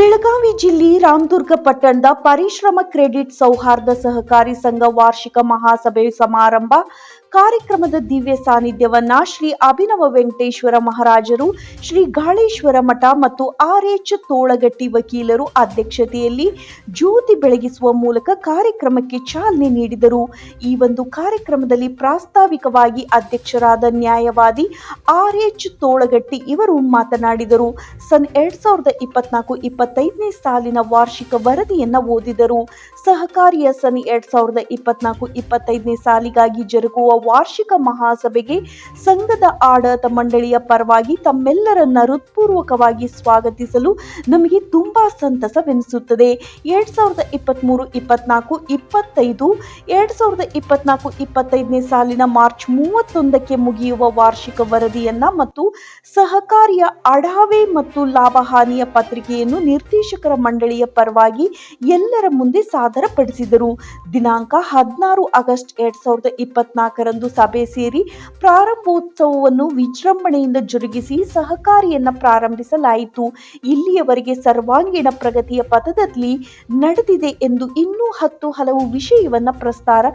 ಬೆಳಗಾವಿ ಜಿಲ್ಲೆ ರಾಮದುರ್ಗ ಪಟ್ಟಣದ ಪರಿಶ್ರಮ ಕ್ರೆಡಿಟ್ ಸೌಹಾರ್ದ ಸಹಕಾರಿ ಸಂಘ ವಾರ್ಷಿಕ ಮಹಾಸಭೆ ಸಮಾರಂಭ ಕಾರ್ಯಕ್ರಮದ ದಿವ್ಯ ಸಾನ್ನಿಧ್ಯವನ್ನ ಶ್ರೀ ಅಭಿನವ ವೆಂಕಟೇಶ್ವರ ಮಹಾರಾಜರು, ಶ್ರೀ ಗಾಳೇಶ್ವರ ಮಠ ಮತ್ತು ಆರ್ ಎಚ್ ತೋಳಗಟ್ಟಿ ವಕೀಲರು ಅಧ್ಯಕ್ಷತೆಯಲ್ಲಿ ಜ್ಯೋತಿ ಬೆಳಗಿಸುವ ಮೂಲಕ ಕಾರ್ಯಕ್ರಮಕ್ಕೆ ಚಾಲನೆ ನೀಡಿದರು. ಈ ಒಂದು ಕಾರ್ಯಕ್ರಮದಲ್ಲಿ ಪ್ರಾಸ್ತಾವಿಕವಾಗಿ ಅಧ್ಯಕ್ಷರಾದ ನ್ಯಾಯವಾದಿ ಆರ್ ಎಚ್ ತೋಳಗಟ್ಟಿ ಇವರು ಮಾತನಾಡಿದರು. ಸನ್ ಎರಡ್ ಸಾವಿರದ ಇಪ್ಪತ್ನಾಲ್ಕು ಇಪ್ಪತ್ತೈದನೇ ಸಾಲಿನ ವಾರ್ಷಿಕ ವರದಿಯನ್ನ ಓದಿದರು. ಸಹಕಾರಿಯ ಸನ್ ಎರಡ್ ಸಾವಿರದ ಇಪ್ಪತ್ನಾಲ್ಕು ಇಪ್ಪತ್ತೈದನೇ ಸಾಲಿಗಾಗಿ ಜರುಗುವ ವಾರ್ಷಿಕ ಮಹಾಸಭೆಗೆ ಸಂಘದ ಆಡಳಿತ ಮಂಡಳಿಯ ಪರವಾಗಿ ತಮ್ಮೆಲ್ಲರನ್ನ ಹೃತ್ಪೂರ್ವಕವಾಗಿ ಸ್ವಾಗತಿಸಲು ನಮಗೆ ತುಂಬಾ ಸಂತಸವೆನಿಸುತ್ತದೆ. ಎರಡ್ ಸಾವಿರದ ಇಪ್ಪತ್ತ್ಮೂರು ಇಪ್ಪತ್ನಾಲ್ಕು, ಇಪ್ಪತ್ತೈದು, ಎರಡ್ ಸಾವಿರದ ಇಪ್ಪತ್ನಾಲ್ಕು, ಇಪ್ಪತ್ತೈದನೇ ಸಾಲಿನ ಮಾರ್ಚ್ ಮೂವತ್ತೊಂದಕ್ಕೆ ಮುಗಿಯುವ ವಾರ್ಷಿಕ ವರದಿಯನ್ನ ಮತ್ತು ಸಹಕಾರಿಯ ಅಡಾವೆ ಮತ್ತು ಲಾಭಹಾನಿಯ ಪತ್ರಿಕೆಯನ್ನು ನಿರ್ದೇಶಕರ ಮಂಡಳಿಯ ಪರವಾಗಿ ಎಲ್ಲರ ಮುಂದೆ ಸಾದರಪಡಿಸಿದರು. ದಿನಾಂಕ ಹದಿನಾರು ಆಗಸ್ಟ್ ಎರಡ್ ಸಾವಿರದ ಇಪ್ಪತ್ನಾಲ್ಕರಂದು ಸಭೆ ಸೇರಿ ಪ್ರಾರಂಭೋತ್ಸವವನ್ನು ವಿಜೃಂಭಣೆಯಿಂದ ಜರುಗಿಸಿ ಸಹಕಾರಿಯನ್ನ ಪ್ರಾರಂಭಿಸಲಾಯಿತು. ಇಲ್ಲಿಯವರೆಗೆ ಸರ್ವಾಂಗೀಣ ಪ್ರಗತಿಯ ಪಥದಲ್ಲಿ ನಡೆದಿದೆ ಎಂದು ಇನ್ನೂ ಹತ್ತು ಹಲವು ವಿಷಯವನ್ನ ಪ್ರಸ್ತಾರ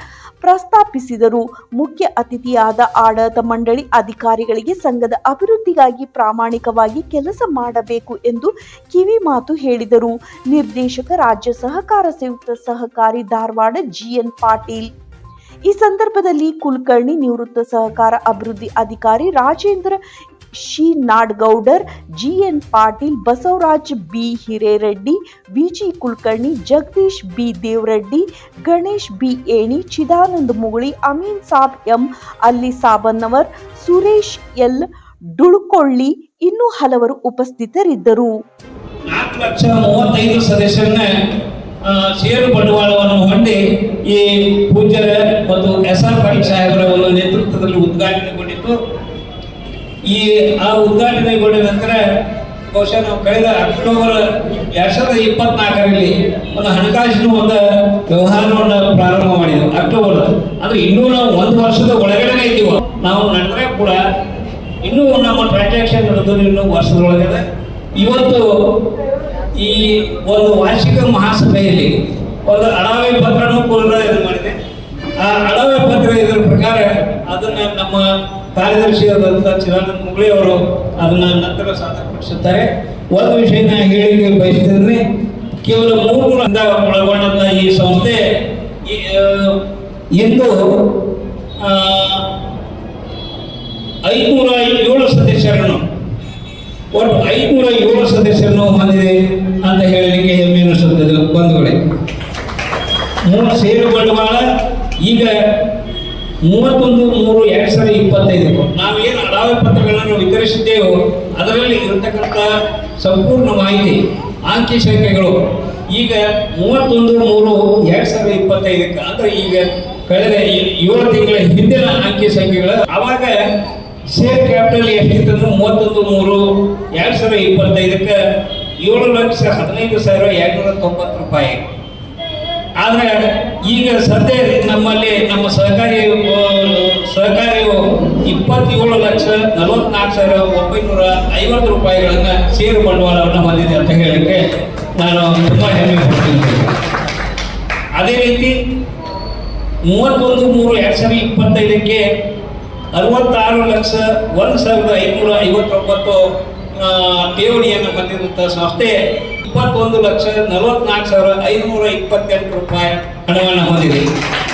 ಪ್ರಸ್ತಾಪಿಸಿದರು. ಮುಖ್ಯ ಅತಿಥಿಯಾದ ಆಡಳಿತ ಮಂಡಳಿ ಅಧಿಕಾರಿಗಳಿಗೆ ಸಂಘದ ಅಭಿವೃದ್ಧಿಗಾಗಿ ಪ್ರಾಮಾಣಿಕವಾಗಿ ಕೆಲಸ ಮಾಡಬೇಕು ಎಂದು ಕಿವಿ ಮಾತು ಹೇಳಿದರು. ನಿರ್ದೇಶಕ, ರಾಜ್ಯ ಸಹಕಾರ ಸಂಯುಕ್ತ ಸಹಕಾರಿ ಧಾರವಾಡ ಜಿಎನ್ ಪಾಟೀಲ್ ಈ ಸಂದರ್ಭದಲ್ಲಿ ಕುಲಕರ್ಣಿ ನಿವೃತ್ತ ಸಹಕಾರ ಅಭಿವೃದ್ಧಿ ಅಧಿಕಾರಿ Rajendra she Nadgoudar G N Patil, Basavaraj B Hirereddy, V G Kulkarni, Jagadish B Devareddy, Ganesh B Eni, Chidananda Muguli, Amin Sab M Ali Sabannavar Suresh L ಡುಳ್ಕೊಳ್ಳಿ ಇನ್ನೂ ಹಲವರು ಉಪಸ್ಥಿತರಿದ್ದರು. ಷೇರು ಬಂಡವಾಳವನ್ನು ಹೊಂದಿ ಈ ಪೂಜ್ಯರ ಮತ್ತು ಎಸ್ ಆರ್ ಪಾಟೀಲ್ ಸಾಹೇಬರ ಒಂದು ನೇತೃತ್ವದಲ್ಲಿ ಉದ್ಘಾಟನೆಗೊಂಡಿತ್ತು. ಈ, ಆ ಉದ್ಘಾಟನೆಗೊಂಡ ನಂತರ ಬಹುಶಃ ನಾವು ಕಳೆದ ಅಕ್ಟೋಬರ್ ಎರಡ್ ಸಾವಿರದ ಇಪ್ಪತ್ನಾಲ್ಕರಲ್ಲಿ ಒಂದು ಹಣಕಾಸಿನ ಒಂದು ವ್ಯವಹಾರವನ್ನು ಪ್ರಾರಂಭ ಮಾಡಿದೆವು ಅಕ್ಟೋಬರ್ ಅಂದ್ರೆ ಇನ್ನೂ ನಾವು ಒಂದು ವರ್ಷದ ಒಳಗಡೆ ಇದ್ದೀವಿ, ನಾವು ನಡೆದ್ರೆ ಕೂಡ ಇನ್ನೂ ನಮ್ಮ ಟ್ರಾನ್ಸಾಕ್ಷನ್ ನಡೆದು ಇನ್ನೂ ವರ್ಷದೊಳಗಡೆ ಇವತ್ತು ಈ ಒಂದು ವಾರ್ಷಿಕ ಮಹಾಸಭೆಯಲ್ಲಿ ಒಂದು ಅಡಾವೆ ಪತ್ರನೂ ಕೂಡ ಇದು ಮಾಡಿದೆ. ಆ ಅಡಾವೆ ಪತ್ರ ಇದರ ಪ್ರಕಾರ ಅದನ್ನ ನಮ್ಮ ಕಾರ್ಯದರ್ಶಿಯಾದಂಥ ಚಿರಾನಂದ ಮುಗಳಿ ಅವರು ಅದನ್ನ ನಂತರ ಸಾಧಕಪಡಿಸುತ್ತಾರೆ. ಒಂದು ವಿಷಯನ ಹೇಳಿಕೆ ಬಯಸಿದ್ರೆ ಕೇವಲ ಮೂರು ಒಳಗೊಂಡಂತ ಈ ಸಂಸ್ಥೆ ಇಂದು ಐನೂರ ಏಳು ಸದಸ್ಯರನ್ನು ಒಟ್ಟು ಐನೂರ ಏಳು ಸದಸ್ಯರನ್ನು ಹೊಂದಿದೆ ಅಂತ ಹೇಳಲಿಕ್ಕೆ ಹೆಮ್ಮೆ ಅನಿಸುತ್ತದೆ ಬಂಧುಗಳೇ. ಮೂರು ಷೇರು ಬಂಡವಾಳ, ಈಗ ಮೂವತ್ತೊಂದು, ಮೂರು, ಎರಡು ಸಾವಿರದ ಇಪ್ಪತ್ತೈದು. ನಾವೇನು ಅಡಾವೆ ಪತ್ರಗಳನ್ನು ವಿತರಿಸಿದ್ದೇವೋ, ಅದರಲ್ಲಿ ಇರತಕ್ಕಂಥ ಸಂಪೂರ್ಣ ಮಾಹಿತಿ ಅಂಕಿ ಸಂಖ್ಯೆಗಳು. ಈಗ ಮೂವತ್ತೊಂದು, ಮೂರು, ಎರಡ್ ಸಾವಿರದ ಇಪ್ಪತ್ತೈದಕ್ಕೆ, ಅಂದ್ರೆ ಈಗ ಕಳೆದ ಏಳು ತಿಂಗಳ ಹಿಂದಿನ ಅಂಕಿ ಸಂಖ್ಯೆಗಳು ಅವಾಗ ಶೇರ್ ಕ್ಯಾಪಿಟಲ್ ಎಷ್ಟಿತ್ತು ಮೂವತ್ತೊಂದು, ಮೂರು, ಎರಡು ಸಾವಿರದ ಇಪ್ಪತ್ತೈದಕ್ಕೆ ಏಳು ಲಕ್ಷ ಹದಿನೈದು ಸಾವಿರ ಎರಡ್ನೂರ ತೊಂಬತ್ತು ರೂಪಾಯಿ. ಆದರೆ ಈಗ ಸದ್ಯ ನಮ್ಮಲ್ಲಿ ನಮ್ಮ ಸಹಕಾರಿ ಸಹಕಾರಿಯು ಇಪ್ಪತ್ತೇಳು ಲಕ್ಷ ನಲವತ್ನಾಲ್ಕು ಸಾವಿರ ಒಂಬೈನೂರ ಐವತ್ತು ರೂಪಾಯಿಗಳನ್ನು ಷೇರು ಬಂಡವಾಳವನ್ನು ಹೊಂದಿದೆ ಅಂತ ಹೇಳಕ್ಕೆ ನಾನು ತುಂಬ ಹೆಮ್ಮೆ ಪಡ್ತೀನಿ. ಅದೇ ರೀತಿ ಮೂವತ್ತೊಂದು, ಮೂರು, ಎರಡು ಸಾವಿರದ ಇಪ್ಪತ್ತೈದಕ್ಕೆ ಅರವತ್ತಾರು ಲಕ್ಷ ಒಂದು ಸಾವಿರದ ಐನೂರ ಐವತ್ತೊಂಬತ್ತು ಠೇವಣಿಯನ್ನು ಹೊಂದಿರುವಂಥ ಸಂಸ್ಥೆ ಇಪ್ಪತ್ತೊಂದು ಲಕ್ಷ ನಲವತ್ನಾಲ್ಕು ಸಾವಿರ ಐನೂರ ಇಪ್ಪತ್ತೆಂಟು ರೂಪಾಯಿ ಹಣವನ್ನು ಹೊಂದಿದೆ.